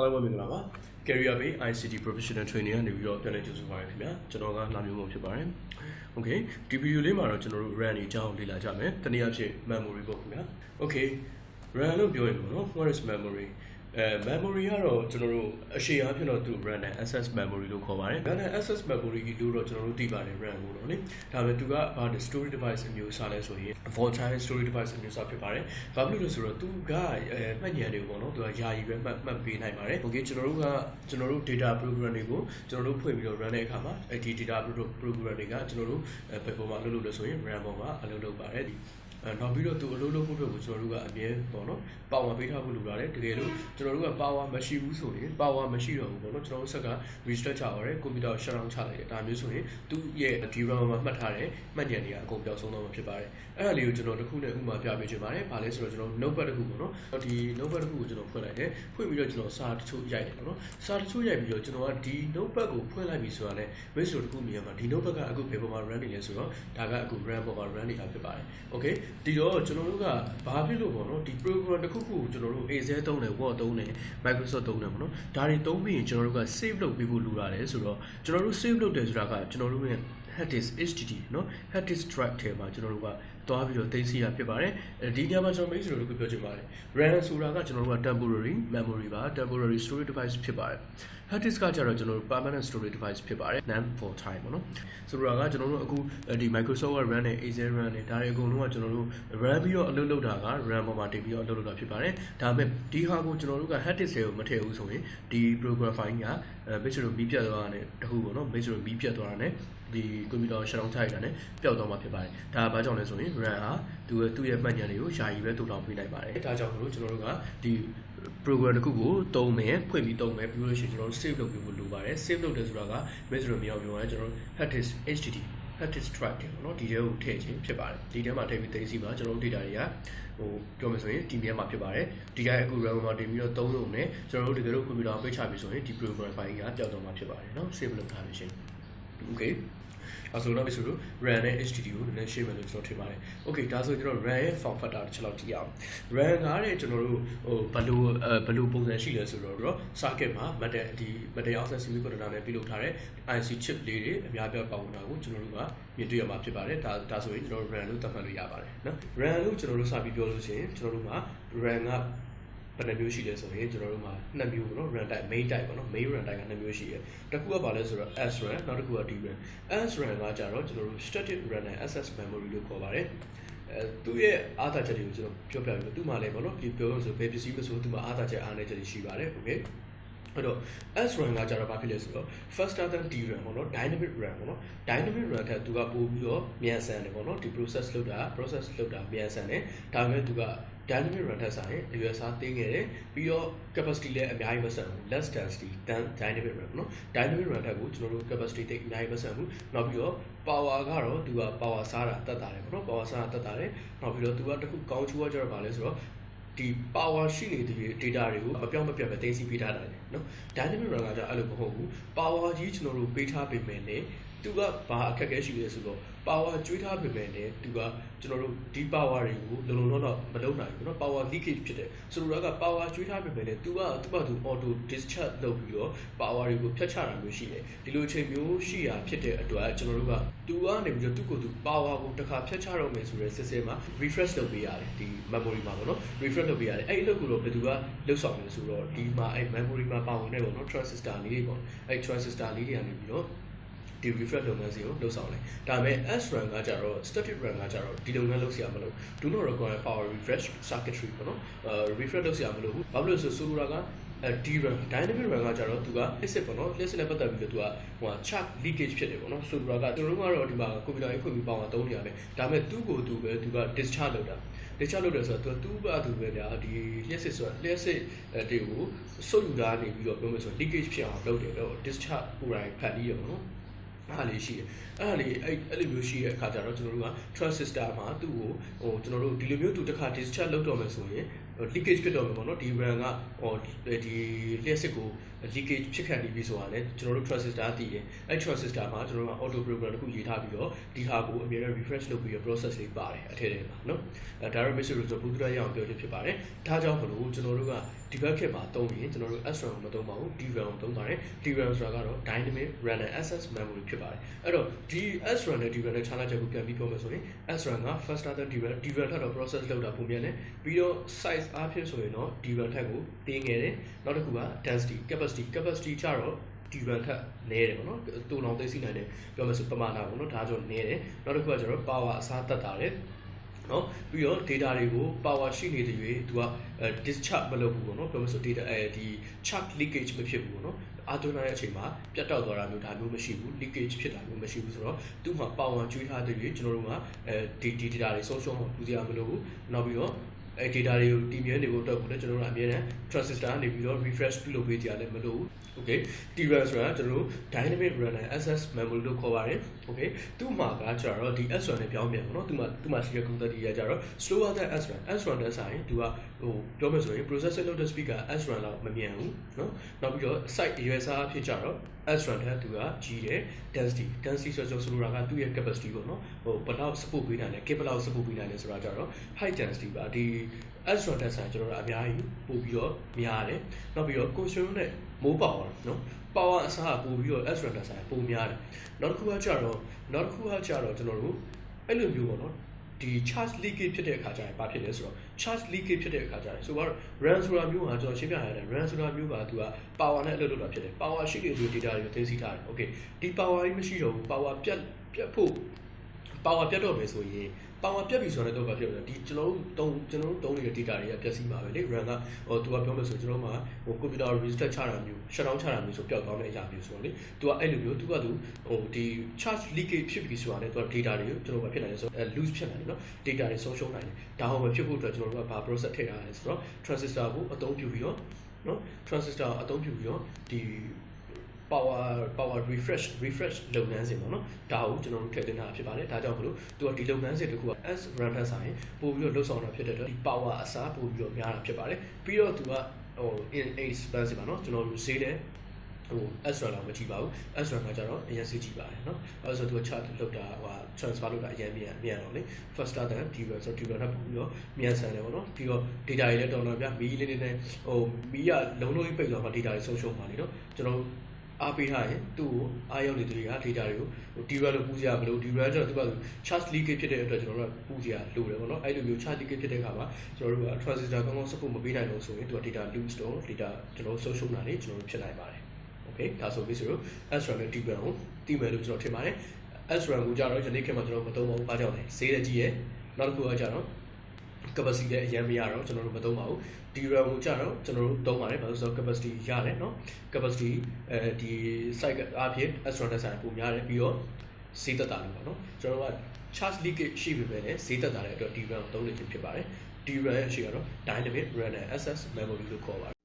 အားလုံးပဲမင်္ဂလာပါ Career Bay ICT Professional Training ကနေပြီးတော့ပြန်လည်ကြိုဆိုပါရခင်ဗျာကျွန်တော်ကလာမျိုးမဖြစ်ပါတယ် Okay ဒီဗီဒီယိုလေးမှာတော့ကျွန်တော်တို့ RAN အကြောင်းလေ့လာကြမယ်တနည်းအားဖြင့် memory ပေါ့ခင်ဗျာ Okay RAN လို့ပြောရင်ပေါ့နော် what is memory အဲ memory ကတော့ကျွန်တော်တို့အရှေ့အားဖြင့်တော့သူ RAM and access memory လို့ခေါ်ပါတယ် RAM and access memory လို့တော့ကျွန်တော်တို့သိပါတယ် RAM ကိုတော့လေဒါပေမဲ့သူကဘာလဲ storage device အမျိုးအစားလဲဆိုရင် volatile storage device အမျိုးအစားဖြစ်ပါတယ်ဘာဖြစ်လို့လဲဆိုတော့သူကအဲမှတ်ဉာဏ်တွေပေါ့နော်သူကယာယီပဲမှတ်မှတ်ပေးနိုင်ပါတယ် okay ကျွန်တော်တို့ကကျွန်တော်တို့ data program တွေကိုကျွန်တော်တို့ဖွင့်ပြီးတော့ run တဲ့အခါမှာအဲဒီ data program တွေကကျွန်တော်တို့ဘယ်ပေါ်မှာလုပ်လို့လဲဆိုရင် RAM ပေါ်မှာအလုပ်လုပ်ပါတယ် အဲနောက်ပြီးတော့သူအလုပ်လုပ်ဖို့အတွက်ကိုကျွန်တော်တို့ကအမြဲပေါ့နော်ပါဝါပေးထားဖို့လိုတာလေတကယ်လို့ကျွန်တော်တို့ကပါဝါမရှိဘူးဆိုရင်ပါဝါမရှိတော့ဘူးပေါ့နော်ကျွန်တော်တို့ဆက်က restart ချရတယ်ကွန်ပျူတာ shut down ချလိုက်တယ်ဒါမျိုးဆိုရင်သူ့ရဲ့ DRAM မှာမှတ်ထားတဲ့မှတ်ဉာဏ်တွေကအကုန်ပျောက်ဆုံးသွားမှာဖြစ်ပါတယ်အဲ့ဒါလေးကိုကျွန်တော်တစ်ခုနဲ့ဥပမာပြပေးချင်ပါတယ်ဘာလဲဆိုတော့ကျွန်တော် notepad တစ်ခုပေါ့နော်ဒီ notepad တစ်ခုကိုကျွန်တော်ဖွင့်လိုက်တယ်ဖွင့်ပြီးတော့ကျွန်တော်စာတချို့ရိုက်တယ်ပေါ့နော်စာတချို့ရိုက်ပြီးတော့ကျွန်တော်ကဒီ notepad ကိုဖွင့်လိုက်ပြီဆိုတာနဲ့ base တစ်ခုမြင်ရမှာဒီ notepad ကအခုဘယ်ပေါ်မှာ run နေလဲဆိုတော့ဒါကအခု RAM ပေါ်မှာ run နေတာဖြစ်ပါတယ် okay ဒီတော့ကျွန်တော်တို့ကဘာဖြစ်လို့ပေါ့နော်ဒီ program တစ်ခုခုကိုကျွန်တော်တို့ Excel သုံးတယ် Word သုံးတယ် Microsoft သုံးတယ်ပေါ့နော်ဒါတွေသုံးပြီးရင်ကျွန်တော်တို့က save လုပ်ပေးဖို့လိုတာလေဆိုတော့ကျွန်တော်တို့ save လုပ်တယ်ဆိုတာကကျွန်တော်တို့ရဲ့ hard disk HDD เนาะ hard disk drive ထဲမှာကျွန်တော်တို့က တွားပြီးတော့သိသိရဖြစ်ပါတယ်အဲဒီနေရာမှာကျွန်တော် main ဆိုလို့ပြောချင်ပါတယ် RAM ဆိုတာကကျွန်တော်တို့က temporary memory ပါ temporary storage device ဖြစ်ပါတယ် hard disk ကကျတော့ကျွန်တော်တို့ permanent storage device ဖြစ်ပါတယ် non for time ပေါ့နော်ဆိုတော့ကကျွန်တော်တို့အခုဒီ Microsoft က run နဲ့ Azure run နဲ့ဒါတွေအကုန်လုံးကကျွန်တော်တို့ run ပြီးတော့အလုပ်လုပ်တာက RAM ပေါ်မှာတင်ပြီးတော့အလုပ်လုပ်တာဖြစ်ပါတယ်ဒါပေမဲ့ဒီဟာကိုကျွန်တော်တို့က hard disk တွေကိုမထည့်ဘူးဆိုရင်ဒီ program file ကအဲ base လို့မီးပြတ်သွားတာနဲ့တခုပေါ့နော် base လို့မီးပြတ်သွားတာနဲ့ ဒီကွန်ပျူတာကို shutdown ချလိုက်တာနဲ့ပျောက်သွားမှာဖြစ်ပါတယ်ဒါဘာကြောင့်လဲဆိုရင် RAM ဟာသူ့သူ့ရဲ့မှတ်ဉာဏ်တွေကိုယာယီပဲတူတောင်ပေးလိုက်ပါတယ်ဒါကြောင့်တို့ကျွန်တော်တို့ကဒီ program တစ်ခုကိုတုံးမယ်ဖွင့်ပြီးတုံးမယ်ပြီးလို့ရှိရင်ကျွန်တော်တို့ save လုပ်ပြီးဖို့လိုပါတယ် save လုပ်တယ်ဆိုတာက message လိုမျိုးပြောရကျွန်တော်တို့ hard http hard disk drive တယ်ပေါ့နော်ဒီထဲကိုထည့်ခြင်းဖြစ်ပါတယ်ဒီထဲမှာထည့်ပြီးသိသိပါကျွန်တော်တို့ data တွေကဟိုပြောမယ်ဆိုရင်ဒီမြဲမှာဖြစ်ပါတယ်ဒီတိုင်းအခု RAM မှာတင်ပြီးတော့သုံးလို့မယ်ကျွန်တော်တို့တကယ်လို့ computer ပိတ်ချပြီဆိုရင်ဒီ program file ကပျောက်တော့မှာဖြစ်ပါတယ်နော် save လုပ်ထားပြီရှင် okay အဲဆိုတော့ဒီဆိုတော့ RAM နဲ့ HDD ကိုနည်းနည်းရှင်းမယ်လို့ကျွန်တော်ထင်ပါတယ်။ Okay ဒါဆိုကျွန်တော် RAM ရဲ့ form factor တစ်ချက်လောက်ကြည့်အောင်။ RAM ကတဲ့ကျွန်တော်တို့ဟိုဘယ်လိုအဲဘယ်လိုပုံစံရှိလဲဆိုတော့တော့ circuit မှာ metal ဒီ metal oxide semiconductor နဲ့ပြုလုပ်ထားတဲ့ IC chip လေးတွေအများပြပါဝင်တာကိုကျွန်တော်တို့ကမြင်တွေ့ရမှာဖြစ်ပါတယ်။ဒါဒါဆိုရင်ကျွန်တော်တို့ RAM လို့သတ်မှတ်လို့ရပါတယ်နော်။ RAM လို့ကျွန်တော်တို့စပြီးပြောလို့ရှိရင်ကျွန်တော်တို့မှာ RAM က ဘယ်နှမျိုးရှိလဲဆိုရင်ကျွန်တော်တို့မှာနှစ်မျိုးပေါ့နော် run type main type ပေါ့နော် main run type ကနှစ်မျိုးရှိတယ်တစ်ခုကဘာလဲဆိုတော့ SRAM နောက်တစ်ခုက DRAM SRAM ကကြတော့ကျွန်တော်တို့ static run and access memory လို့ခေါ်ပါတယ်အဲသူ့ရဲ့အားသာချက်တွေကိုကျွန်တော်ပြောပြပြီးတော့သူ့မှာလည်းပေါ့နော်ဒီပြောလို့ဆိုဘယ်ပစ္စည်းမဆိုသူ့မှာအားသာချက်အားနည်းချက်တွေရှိပါတယ် okay အဲ့တော့ S RAM ကကြတော့ဘာဖြစ်လဲဆိုတော့ faster than DRAM ပေါ့နော် dynamic RAM ပေါ့နော် dynamic RAM ထက်သူကပိုပြီးတော့မြန်ဆန်တယ်ပေါ့နော်ဒီ process လုပ်တာ process လုပ်တာမြန်ဆန်တယ်ဒါပေမဲ့သူက dynamic run ထက်ဆိုင်အရွယ်အစားတင်းခဲ့တယ်ပြီးတော့ capacity လည်းအများကြီးမဆန်ဘူး less density than dynamic run နော် dynamic run ထက်ကိုကျွန်တော်တို့ capacity တိတ်အများကြီးမဆန်ဘူးနောက်ပြီးတော့ power ကတော့သူက power စားတာတတ်တာတယ်ပေါ့နော် power စားတာတတ်တာတယ်နောက်ပြီးတော့သူကတခုကောင်းချိုးကကျတော့ဗာလဲဆိုတော့ ဒီ power ရှိနေတဲ့ data တွေကိုမပြောင်းမပြတ်ပဲသိသိပေးထားတာလေနော် dynamic run ကကြအဲ့လိုမဟုတ်ဘူး power ကြီးကျွန်တော်တို့ပေးထားပေးမယ်လေ သူကဘာအခက်အခဲရှိလဲဆိုတော့ power ကျွေးထားပေမဲ့လည်းသူကကျွန်တော်တို့ဒီ power တွေကိုလုံလုံတော့မလုပ်နိုင်ဘူးเนาะ power leakage ဖြစ်တယ်ဆိုတော့က power ကျွေးထားပေမဲ့လည်းသူကသူ့ဘာသူ auto discharge လုပ်ပြီးတော့ power တွေကိုဖြတ်ချတာမျိုးရှိတယ်ဒီလိုအချိန်မျိုးရှိရာဖြစ်တဲ့အတွက်ကျွန်တော်တို့ကသူကနေပြီးတော့သူ့ကိုယ်သူ power ကိုတစ်ခါဖြတ်ချတော့မယ်ဆိုတဲ့ system မှာ refresh လုပ်ပေးရတယ်ဒီ memory မှာပေါ့နော် refresh လုပ်ပေးရတယ်အဲ့ဒီလုပ်ကိုတော့ဘယ်သူကလှုပ်ဆောင်လဲဆိုတော့ဒီမှာအဲ့ memory မှာပါဝင်နေပေါ့နော် transistor လေးတွေပေါ့အဲ့ transistor လေးတွေကနေပြီးတော့ ဒီ refresh လုပ်ငန်းစီကိုလှုပ်ဆောင်တယ်။ဒါပေမဲ့ SRAM ကကြတော့ static RAM ကကြတော့ဒီလုပ်ငန်းလုပ်စရာမလို do not require power refresh circuitry ပေါ့နော်။အဲ refresh လုပ်စရာမလိုဘူး။ဘာလို့လဲဆိုဆိုလိုတာကအဲ DRAM dynamic RAM ကကြတော့သူက list ပေါ့နော် list နဲ့ပတ်သက်ပြီးတော့သူကဟို chart leakage ဖြစ်တယ်ပေါ့နော်ဆိုလိုတာကကျွန်တော်တို့ကတော့ဒီမှာကွန်ပျူတာရေးဖွင့်ပြီးပေါအောင်သုံးနေရတယ်ဒါပေမဲ့သူ့ကိုသူပဲသူက discharge လုပ်တာ discharge လုပ်တယ်ဆိုတော့သူကသူပဲဗျာဒီ list ဆိုတော့ list တွေကိုစုပ်ယူတာနေပြီးတော့ပြောမယ်ဆို leakage ဖြစ်အောင်လုပ်တယ်တော့ discharge ကိုယ်တိုင်ဖန်ပြီးရပေါ့နော် အားလေးရှိတယ်အဲ့ဒါလေးအဲ့အဲ့လိုမျိုးရှိတဲ့အခါကျတော့ကျွန်တော်တို့က transistor မှာသူ့ကိုဟိုကျွန်တော်တို့ဒီလိုမျိုးသူတစ်ခါ discharge လုပ်တော့မယ်ဆိုရင် leakage ဖြစ်တော့မှာပေါ့နော်ဒီ RAM ကဟိုဒီလျှက်စစ်ကို leakage ဖြစ်ခံနေပြီဆိုတာလည်းကျွန်တော်တို့ transistor သိတယ်အဲ transistor မှာကျွန်တော်တို့က auto program တစ်ခုရေးထားပြီးတော့ဒီဟာကိုအမြဲတမ်း refresh လုပ်ပြီးတော့ process လေးပါတယ်အထက်ထဲမှာနော်အဲ direct message လို့ဆိုတော့ booth ရအောင်ပြောချင်းဖြစ်ပါတယ်ဒါကြောင့်မလို့ကျွန်တော်တို့ကဒီဘက်ခေတ်မှာသုံးရင်ကျွန်တော်တို့ SRAM ကိုမသုံးပါဘူး DRAM ကိုသုံးပါတယ် DRAM ဆိုတာကတော့ dynamic random access memory ဖြစ်ပါတယ်အဲ့တော့ဒီ SRAM နဲ့ DRAM နဲ့ခြားနားချက်ကိုပြန်ပြီးပြောမယ်ဆိုရင် SRAM က faster than DRAM DRAM ထက်တော့ process လုပ်တာပုံမြန်တယ်ပြီးတော့ size အားဖြင့်ဆိုရင်တော့ DRAM ထက်ကိုတင်းငယ်တယ်နောက်တစ်ခုက density capacity capacity ကျတော့ DRAM ထက်နည်းတယ်ပေါ့နော်တူအောင်သိသိနိုင်တယ်ပြောမယ်ဆိုပမာဏပေါ့နော်ဒါကြောင့်နည်းတယ်နောက်တစ်ခုကကျတော့ power အစားတက်တာတယ်နော်ပြီးတော့ data တွေကို power ရှိနေတဲ့ရွေးသူက discharge မလုပ်ဘူးပေါ့နော်ပြောမယ်ဆို data အဲဒီ charge leakage မဖြစ်ဘူးပေါ့နော်အာတွန်းတဲ့အချိန်မှာပြတ်တောက်သွားတာမျိုးဒါမျိုးမရှိဘူး leakage ဖြစ်တာမျိုးမရှိဘူးဆိုတော့သူ့မှာ power ကျွေးထားတဲ့ရွေးကျွန်တော်တို့ကအဲဒီ data တွေဆုံးရှုံးအောင်ပူစရာမလိုဘူးနောက်ပြီးတော့ အဲ data တွေကိုတည်မြဲနေဖို့အတွက်ကိုလည်းကျွန်တော်တို့အမြဲတမ်း transistor ကနေပြီးတော့ refresh ပြုလုပ်ပေးကြရတယ်မလို့ okay DRAM ဆိုတာကျွန်တော်တို့ dynamic random access memory လို့ခေါ်ပါတယ် okay သူ့မှာကကျတော့ဒီ S1 နဲ့ပြောင်းပြန်ပေါ့နော်သူ့မှာသူ့မှာရှိတဲ့ computer တွေကကျတော့ slower than S1 S1 နဲ့ဆိုင်သူကဟိုပြောမယ်ဆိုရင် processor လုပ်တဲ့ speaker S1 လောက်မမြန်ဘူးနော်နောက်ပြီးတော့ site အရွယ်စားအဖြစ်ကျတော့ S1 ထက်သူကကြီးတယ် density density ဆိုတော့ဆိုလိုတာကသူ့ရဲ့ capacity ပေါ့နော်ဟိုဘယ်လောက် support ပေးနိုင်လဲ capability support ပေးနိုင်လဲဆိုတာကျတော့ high density ပါဒီအဲ့ဆိုတဲ့ဆိုင်ကျွန်တော်တို့အများကြီးပို့ပြီးတော့များတယ်နောက်ပြီးတော့ consumer နဲ့ mobile နော် power အစားပို့ပြီးတော့ extra နဲ့ဆိုင်ပို့များတယ်နောက်တစ်ခုကကြတော့နောက်တစ်ခုကကြတော့ကျွန်တော်တို့အဲ့လိုမျိုးပေါ့နော်ဒီ charge leakage ဖြစ်တဲ့အခါကျရင်ဘာဖြစ်လဲဆိုတော့ charge leakage ဖြစ်တဲ့အခါကျရင်ဆိုတော့ RAM ဆိုတာမျိုးကကျွန်တော်ရှင်းပြရတယ် RAM ဆိုတာမျိုးကသူက power နဲ့အလုပ်လုပ်တာဖြစ်တယ် power ရှိနေတဲ့ data တွေကိုသိသိထားတယ် okay ဒီ power ကြီးမရှိတော့ဘူး power ပြတ်ပြတ်ဖို့ power ပြတ်တော့မယ်ဆိုရင် power ပြတ်ပြီဆိုတော့တော့ဘာဖြစ်လဲဒီကျွန်တော်တို့တုံးကျွန်တော်တို့တုံးနေတဲ့ data တွေကပျက်စီးမှာပဲလေ RAM ကဟိုသူကပြောမယ်ဆိုကျွန်တော်တို့မှာဟို computer restart ချတာမျိုး shut down ချတာမျိုးဆိုပျောက်သွားတဲ့အရာမျိုးဆိုတော့လေသူကအဲ့လိုမျိုးသူကသူဟိုဒီ charge leakage ဖြစ်ပြီဆိုတာနဲ့သူက data တွေကိုကျွန်တော်တို့ဖြစ်နိုင်တယ်ဆိုတော့ loose ဖြစ်နိုင်တယ်နော် data တွေဆုံးရှုံးနိုင်တယ်ဒါဟောမဖြစ်ဖို့အတွက်ကျွန်တော်တို့ကဘာ process ထည့်ထားလဲဆိုတော့ transistor ကိုအသုံးပြုပြီးတော့နော် transistor အသုံးပြုပြီးတော့ဒီ power power refresh refresh လုပ်ငန်းစဉ်ပေါ့နော်ဒါကိုကျွန်တော်တို့ထည့်သွင်းတာဖြစ်ပါတယ်ဒါကြောင့်မလို့သူကဒီလုပ်ငန်းစဉ်တစ်ခုက S run ထက်ဆိုင်ပို့ပြီးတော့လှုပ်ဆောင်တာဖြစ်တဲ့အတွက်ဒီ power အစားပို့ပြီးတော့များတာဖြစ်ပါတယ်ပြီးတော့သူကဟို in expensive ပါနော်ကျွန်တော်တို့ဈေးတယ်ဟို S run တော့မကြည့်ပါဘူး S run ကကြတော့အရင်ဈေးကြည့်ပါတယ်နော်အဲဆိုသူက chart လောက်တာဟို transfer လောက်တာအရင်မြန်မြန်တော့လေ faster than D run ဆို D run နဲ့ပို့ပြီးတော့မြန်ဆန်တယ်ပေါ့နော်ပြီးတော့ data တွေလည်းတော်တော်များမီးလေးလေးနဲ့ဟိုမီးကလုံးလုံးကြီးပိတ်သွားမှ data တွေဆုံးရှုံးပါလေနော်ကျွန်တော် အားပေးထားရင်သူ့ကိုအားရောက်နေသူတွေက data တွေကိုဟို DRAM လို့ပူစရာမလို DRAM ကျတော့သူက charge leakage ဖြစ်တဲ့အတွက်ကျွန်တော်တို့ကပူစရာလိုတယ်ပေါ့နော်အဲ့လိုမျိုး charge leakage ဖြစ်တဲ့အခါမှာကျွန်တော်တို့က transistor ကောင်းကောင်း support မပေးနိုင်လို့ဆိုရင်သူက data lose တော့ data ကျွန်တော်တို့ဆုံးရှုံးတာတွေကျွန်တော်တို့ဖြစ်နိုင်ပါတယ် okay ဒါဆိုပြီးဆိုတော့ SRAM နဲ့ DRAM ကိုတည်မယ်လို့ကျွန်တော်ထင်ပါတယ် SRAM ကိုကြတော့ယနေ့ခေတ်မှာကျွန်တော်မသုံးပါဘူးဘာကြောင့်လဲဈေးလည်းကြီးရယ်နောက်တစ်ခုကကြတော့ capacity လည်းအရင်မရတော့ကျွန်တော်တို့မသုံးပါဘူး DRAM ကိုကြတော့ကျွန်တော်တို့သုံးပါတယ်ဘာလို့ဆိုတော့ capacity ရတယ်เนาะ capacity အဲဒီ site အားဖြင့် extra နဲ့ဆိုင်ပုံများတယ်ပြီးတော့ဈေးသက်တာလို့ပေါ့နော်ကျွန်တော်တို့က charge leakage ရှိပေမဲ့လည်းဈေးသက်တာတဲ့အတွက် DRAM ကိုသုံးနေခြင်းဖြစ်ပါတယ် DRAM ရဲ့အရှိကတော့ dynamic random access memory လို့ခေါ်ပါတယ်